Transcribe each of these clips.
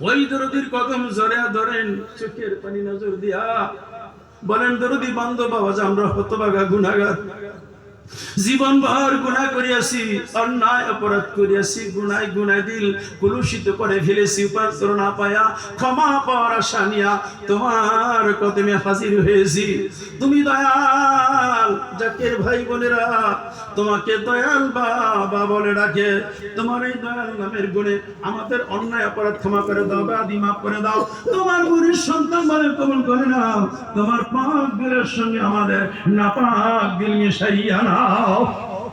ওই দরদির কদম জরে ধরেন, চোখের পানি নজর দিয়া বলেন, দরদি বান্ধব বাবা আমরা হতবাগা, গুনাগার। জীবন ভর গুণা করিয়াছি, অন্যায় অপরাধ করিয়াছি গুনায় গুনায় দিল, কুলুষিত করে ফেলেছি উপান্তর না পায়া, ক্ষমা পাওয়ার আশা নিয়া তোমার কদমে হাজির হয়েছি। তুমি দয়াল, জাকের ভাই বোনেরা, তোমাকে দয়াল বাবা বলে ডাকে। তোমার এই দয়াল নামের গুণে আমাদের অন্যায় অপরাধ ক্ষমা করে দাও বাদি মাফ করে দাও। তোমার গুণের সন্তান বলে কবল করে নাও। তোমার পাক দিলের সঙ্গে আমাদের নাপাক দিল মিশাইয়া নাও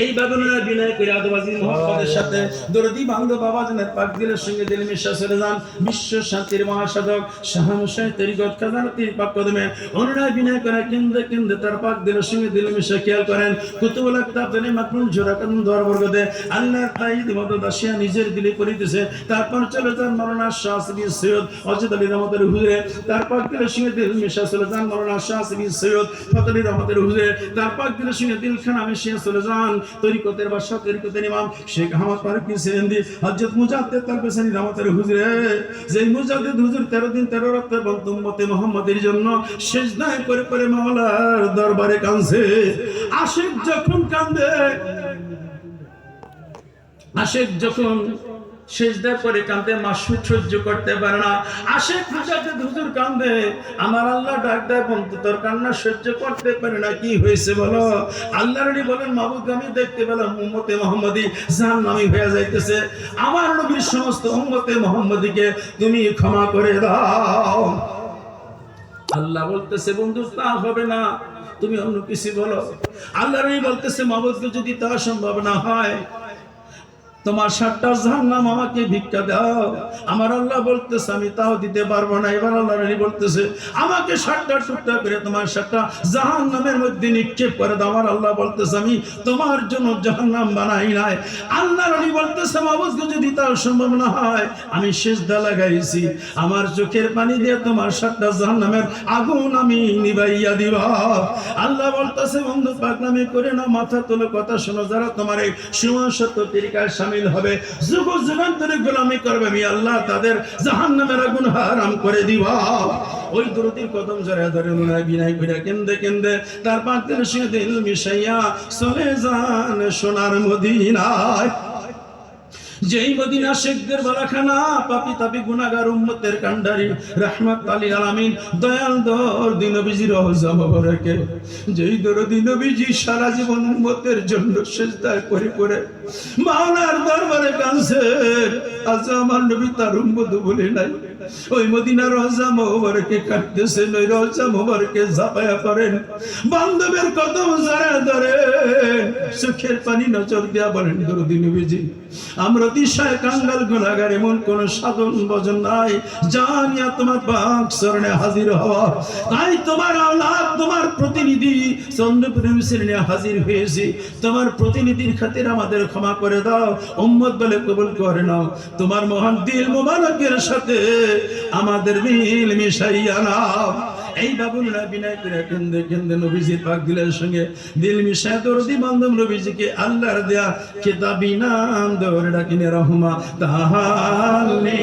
এই বাবনের বিনয় করে আদবাজি মোহাম্মদের সাথে দরদি বান্ধব বাবা জানের পাক দিলের সঙ্গে দিল মিশা চলে যান। বিশ্ব শান্তির মহাসাধক শাহামশাই তরিগত খাজানতির পাক কদমে অনুনয় বিনয় করে কেন্দ্রে কেন্দ্রে তার পাক দিলের সঙ্গে দিল মিশা খেয়াল করেন। কুতুবুল আক্তাব জানি মাকরুল জোড়া দর বর্গতে আল্লাহর তাইদ মদত আসিয়া নিজের দিলে করিতেছে। তারপর চলে যান মৌলানা শাহ সৈয়দ অজিত আলী রহমতের হুজুরে। তার পাক দিলের সঙ্গে দিল মিশা চলে যান মৌলানা শাহ সৈয়দ ফতলি রহমতের হুজুরে। তার পাক দিলের সঙ্গে দিল খানা মিশিয়ে চলে যান তরিকতের বাদশা তরিকতের ইমাম শেখ আহমদ ফারুকি সেন্দি হযরত মুজাদ্দিদ তালবেসানি রহমতের হুজুরে। যে মুজাদ্দিদ হুজুর 13 দিন 13 রাত এবং উম্মতে মুহাম্মাদের জন্য সেজদায় করে করে মাওলার দরবারে কাঁদছে। আশিক যখন কান্দে আশেক যখন সেজদা করে কান্দে সহ্য করতে পারে না। হুজুর কান্দে আমার আল্লাহ ডাক দেয়, বন্ধু, তোর কান্না সহ্য করতে পারে না, কি হয়েছে বলো? আল্লাহ বলেন আমি দেখতে পেলাম মোহাম্মদী হয়ে যাইতেছে। আমার নবীর সমস্ত মোহাম্মদীকে তুমি ক্ষমা করে দাও। আল্লাহ বলতেছে, বন্ধু, তা হবে না, তুমি অন্য কিছু বলো। আল্লাহ বলতেছে, মাহবুবকে যদি তা সম্ভব না হয় তোমার সাতটা জাহান্নাম আমাকে ভিক্ষা দাও। আমার আল্লাহ বলতেছে, আমি তাও দিতে পারব না। এবার আল্লাহ রানী বলতেছে, আমাকে সাতটা টুকটা করে তোমার সাতটা জাহান্নামের মধ্যে নিক্ষেপ করে দাও। আমার আল্লাহ বলতেছে, আমি তোমার জন্য জাহান্নাম বানাই নাই। আল্লাহ রানী বলতেছে মাবুদকে যদি তাও সম্ভব না হয়, আমি শেষ দা লাগাইছি। আমার চোখের পানি দিয়ে তোমার সাতটা জাহান্নামের আগুন আমি নিবাইয়া দিব। আল্লাহ বলতেছে, বন্ধু পাকনামি করে না মাথা তোলো, কথা শোনো। যারা তোমার এই সীমাসত্ব তরিকায় সামিল হবে। যুগ যুগান্তরে গোলামি করবে, আমি আল্লাহ তাদের জাহান্নামের আগুন হারাম করে দিব। ওই দুরতির কদম জরে ধরে মনে বিনায় করে কেন্দে কেন্দে তার পাত্রের সঙ্গে দিল মিশাইয়া চলে যান সোনার মদিনায়। যেই মদিনা শেখদের বালাখানা পাপি তাপি গুনাগার উম্মতের কান্ডারি রহমত আলী আলামিন, দয়াল দর দিনবিজি রহজা মোবারকে। যেই দর দিনবীজি সারা জীবন উম্মতের জন্য সেজদা করে করে মাওলার দরবারে কাঁদছে। আজ আমার নবী তার উম্মত বলে নাই। ওই মদিনা রহজা মোবারকে কাটতেছেন ওই রহজা মোবারকে ঝাপায়া করেন বান্ধবের কদম যারা ধরে চোখের পানি নজর দিয়া বলেন, দরদি নবীজি, আমরা দিশায় কাঙ্গাল গুণাগার, এমন কোন সাধন ভজন নাই। জানিয়া তোমার বাক চরণে হাজির হওয়া। তাই তোমার আওলাদ, তোমার প্রতিনিধি চন্দ্রপুরের নিয়ে হাজির হয়েছি। তোমার প্রতিনিধির খাতির আমাদের ক্ষমা করে দাও। উম্মত বলে কবুল করে নাও। তোমার মহান দিল মোবারকের সাথে আমাদের মিল মিশাইয়া নাও। এই বাবুলরা বিনয় করে কেন্দ্রে কেন্দ্রে নবীজির পাক দিলের সঙ্গে। দিল মিশায় দরদি বান্ধব নবীজিকে আল্লাহর দেয়া খেতাবি নাম দৌড়ে ডাকিনে রহমা তাহালে।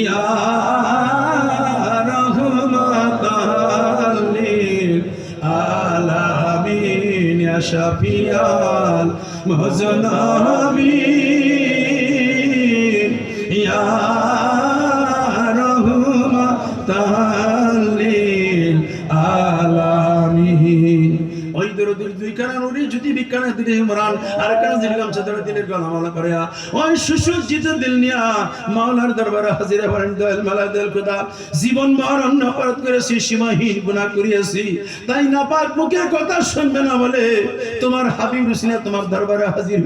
ইয়া শাফিয়াল মুহজনাবিন দিকে ইমরান আর কানা ওই সুসজ্জিত দিল নিয়া মাওলার দরবারে হাজিরা দয়াল খোদা। জীবন ভর অন্য অপরাধ করেছি সীমাহীন গুনাহ করিয়েছি। তাই না পাক মুখের কথা শুনবে না বলে তোমার হাবিব তোমার দরবারে হাজির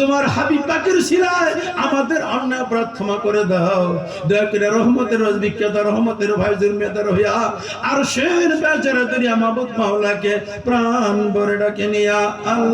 তোমার হাবিব পাকের সিরায় আমাদের অন্যায় অপরাধ ক্ষমা করে দাও। দয়া করে রহমতের বিখ্যাত, রহমতের ভাই জুরমেদার হইয়া আর শের বেচারা দুনিয়া মাবুদ মাওলাকে প্রাণ ভরে ডাকে নিয়া আল্লাহ।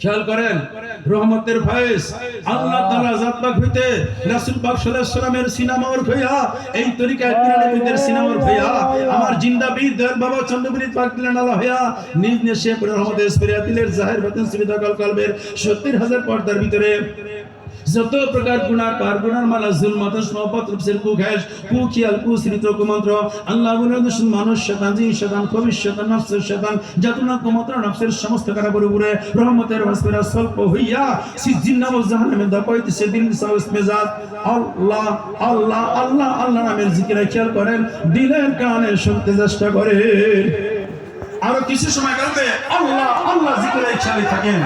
খেয়াল করেন, রহমতের ভয়েস আল্লাহ তাআলা জাত হইতে রাসূল পাক সাল্লাল্লাহু সিনামার ভইয়া এই তরিকায় বিরানবীদের সিনামার ভইয়া আমার জিন্দা বীর দয়াল বাবা চন্দ্রপুরী পাক আল্লাহ হইয়া নিজ নেশে পরে রহমতের স্পিরিয়া দিলের জাহির বাতিন সুবিধা কল কলবের 70000 পর্দার ভিতরে যত প্রকার গুনার পার গুনার মালা জুলমাত সমাপত রূপসের কুঘাস কুখিয়াল কুসৃত কুমন্ত্র। আল্লাহ বলে মানুষ শতান জিন শতান খবিস শতান নফসের শতান যাতনা, কুমন্ত্র, নফসের সমস্ত কারা কারাবর উপরে রহমতের ভাস্করা স্বল্প হইয়া সিজিন নাম জাহান্নামে দাপাইতেছে দিন সাউস মেজাজ। আল্লাহ আল্লাহ আল্লাহ আল্লাহ নামের জিকিরে খেয়াল করেন, দিলের কানে শুনতে চেষ্টা করেন আরও কিছু সময় কাটবে আল্লাহ আল্লাহ জিকিরে খেয়ালে থাকেন।